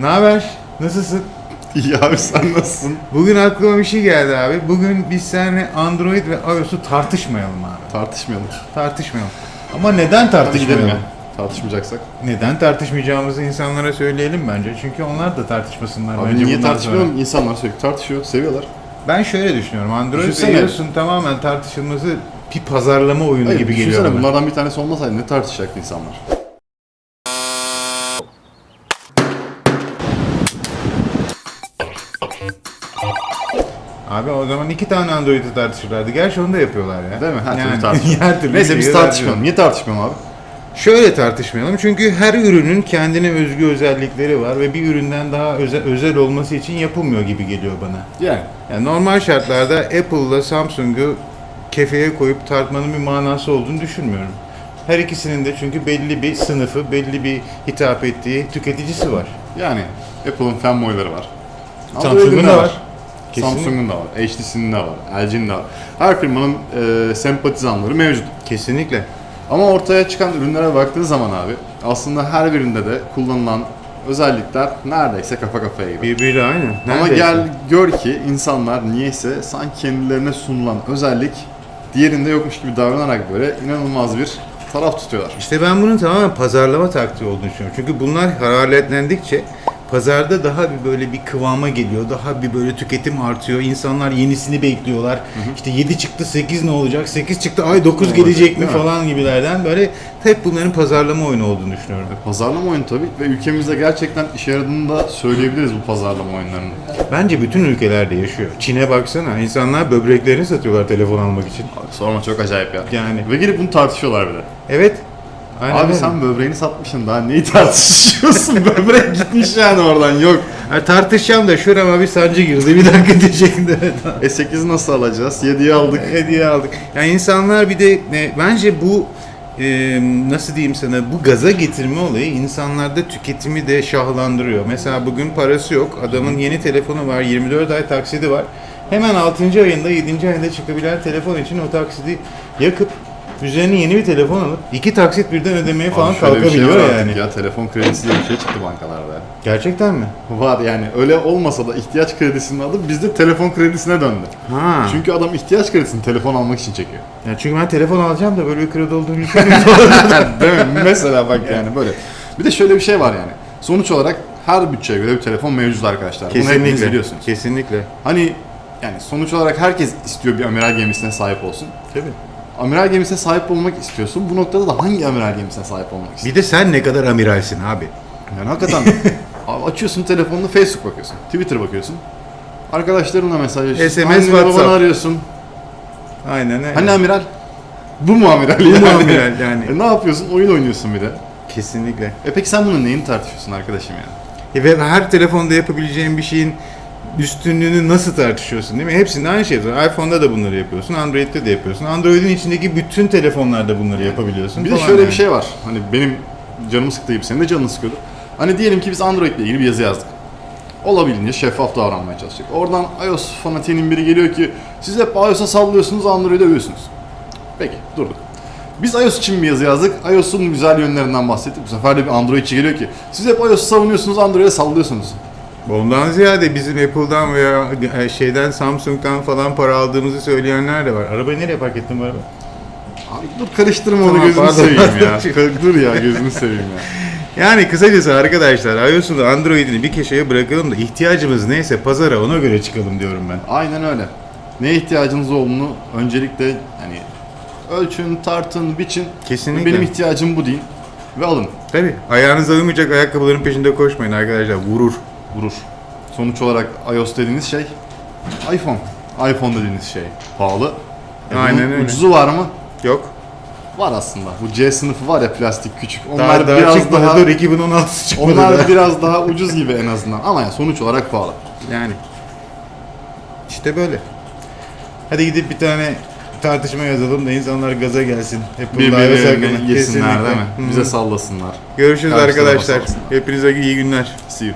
Ne haber? Nasılsın? İyi abi sen nasılsın? Bugün aklıma bir şey geldi abi. Bugün biz seninle Android ve iOS'u tartışmayalım abi. Tartışmayalım. Tartışmayalım. Ama neden gidelim tartışmayalım? ya. Tartışmayacaksak. Neden tartışmayacağımızı insanlara söyleyelim bence. Çünkü onlar da tartışmasınlar Abi bence niye bundan tartışmayalım? sonra. İnsanlar sürekli tartışıyor, seviyorlar. Ben şöyle düşünüyorum. Android ve Düşünsene. iOS'un tamamen tartışılması bir pazarlama oyunu Hayır, gibi geliyor düşünsene bana. bunlardan bir tanesi olmasaydı ne tartışacaktı insanlar? Abi o zaman iki tane Android'i tartışırlardı. Gerçi onu da yapıyorlar ya. Değil mi? Her Yani türlü her türlü Neyse biz tartışmayalım. Niye tartışmayalım abi? Şöyle tartışmayalım çünkü her ürünün kendine özgü özellikleri var ve bir üründen daha özel, özel olması için yapılmıyor gibi geliyor bana. Yani. Yani normal şartlarda Apple'la Samsung'u kefeye koyup tartmanın bir manası olduğunu düşünmüyorum. Her ikisinin de çünkü belli bir sınıfı, belli bir hitap ettiği tüketicisi var. Yani Apple'ın fanboyları var. Samsung'un da de var. Kesinlikle. Samsung'un da var. HTC'nin de var. LG'nin de var. Her firmanın e, sempatizanları mevcut. Kesinlikle. Ama ortaya çıkan ürünlere baktığın zaman abi aslında her birinde de kullanılan özellikler neredeyse kafa kafaya gibi. Birbiriyle aynı. Ama Neredeyse. gel gör ki insanlar niyeyse sanki kendilerine sunulan özellik diğerinde yokmuş gibi davranarak böyle inanılmaz bir taraf tutuyorlar. İşte ben bunun tamamen pazarlama taktiği olduğunu düşünüyorum. Çünkü bunlar hararetlendikçe pazarda daha bir böyle bir kıvama geliyor. Daha bir böyle tüketim artıyor. İnsanlar yenisini bekliyorlar. İşte 7 çıktı 8 ne olacak? 8 çıktı ay 9 olacak, gelecek mi değil mi? falan gibilerden böyle hep bunların pazarlama oyunu olduğunu düşünüyorum. Pazarlama oyunu tabii ve ülkemizde gerçekten işe yaradığını da söyleyebiliriz bu pazarlama oyunlarının. Bence bütün ülkelerde yaşıyor. Çin'e baksana insanlar böbreklerini satıyorlar telefon almak için. Sorma çok acayip ya. Yani Ve gelip bunu tartışıyorlar bir de. evet. Aynen Abi öyle. sen böbreğini satmışsın daha neyi tartışıyorsun? Böbrek gitmiş yani oradan yok. Ha, tartışacağım da şurama bir sancı girdi. Bir dakika diyecektim. E 8'i nasıl alacağız? 7'yi aldık. hediye aldık. Yani insanlar bir de e, bence bu e, nasıl diyeyim sana bu gaza getirme olayı insanlarda tüketimi de şahlandırıyor. Mesela bugün parası yok. Adamın yeni telefonu var. 24 ay taksidi var. Hemen 6. ayında 7. ayında çıkabilen telefon için o taksidi yakıp üzerine yeni bir telefon alıp iki taksit birden ödemeye falan Abi şöyle bir şey kalkabiliyor var artık yani. Ya telefon kredisi diye bir şey çıktı bankalarda. ya. Gerçekten mi? Var yani öyle olmasa da ihtiyaç kredisini alıp bizde telefon kredisine döndü. Ha. Çünkü adam ihtiyaç kredisini telefon almak için çekiyor. Yani çünkü ben telefon alacağım da böyle bir kredi olduğunu düşünmüyorum. Değil mi? Mesela bak yani böyle. Bir de şöyle bir şey var yani. Sonuç olarak her bütçeye göre bir telefon mevcut arkadaşlar. Bunu hepiniz Kesinlikle. biliyorsunuz. Kesinlikle. Hani yani sonuç olarak herkes istiyor bir amiral gemisine sahip olsun. Tabii. Amiral gemisine sahip olmak istiyorsun. Bu noktada da hangi amiral gemisine sahip olmak istiyorsun? Bir de sen ne kadar amiralsin abi. Yani hakikaten abi açıyorsun telefonunu Facebook bakıyorsun, Twitter bakıyorsun. Arkadaşlarınla mesajlaşıyorsun. SMS, anneni, babanı WhatsApp. arıyorsun. Aynen öyle. Hani amiral? Bu mu amiral? Bu mu yani? amiral yani? E ne yapıyorsun? Oyun oynuyorsun bir de. Kesinlikle. E peki sen bunun neyini tartışıyorsun arkadaşım ya? E Ve her telefonda yapabileceğin bir şeyin üstünlüğünü nasıl tartışıyorsun değil mi? Hepsinde aynı şey var. iPhone'da da bunları yapıyorsun, Android'de de yapıyorsun. Android'in içindeki bütün telefonlarda bunları yapabiliyorsun. Bir de falan şöyle yani. bir şey var. Hani benim canımı sıktığı gibi senin de canını sıkıyordu. Hani diyelim ki biz Android ile ilgili bir yazı yazdık. Olabildiğince şeffaf davranmaya çalıştık. Oradan iOS fanatiğinin biri geliyor ki siz hep iOS'a sallıyorsunuz, Android'e övüyorsunuz. Peki durduk. Biz iOS için bir yazı yazdık. iOS'un güzel yönlerinden bahsettik. Bu sefer de bir Androidçi geliyor ki siz hep iOS'u savunuyorsunuz, Android'e sallıyorsunuz. Ondan ziyade bizim Apple'dan veya e, şeyden Samsung'dan falan para aldığımızı söyleyenler de var. Arabayı nereye park ettin bu araba? Abi dur karıştırma onu Tamam, gözünü pardon, seveyim ya. dur ya gözünü seveyim ya. Yani kısacası arkadaşlar iOS'un Android'ini bir köşeye bırakalım da ihtiyacımız neyse pazara ona göre çıkalım diyorum ben. Aynen öyle. Neye ihtiyacınız olduğunu öncelikle hani ölçün, tartın, biçin. Kesinlikle. Benim ihtiyacım bu deyin ve alın. Tabi ayağınız alınmayacak ayakkabıların peşinde koşmayın arkadaşlar vurur. Vurur. Sonuç olarak iOS dediğiniz şey iPhone. iPhone dediğiniz şey pahalı. E Aynen öyle. Ucuzu var mı? Yok. Var aslında. Bu C sınıfı var ya plastik küçük. Daha, Onlar daha biraz çıkmadı. daha Dur 2016 çıkmadı onlar daha. biraz daha ucuz gibi en azından. Ama yani sonuç olarak pahalı. Yani. İşte böyle. Hadi gidip bir tane tartışma yazalım da insanlar gaza gelsin. Apple'la iOS hakkında. Birbirlerini yesinler Kesinlikle. değil mi? Bize sallasınlar. Görüşürüz Karşılarına arkadaşlar. salsın. Hepinize iyi günler. See you.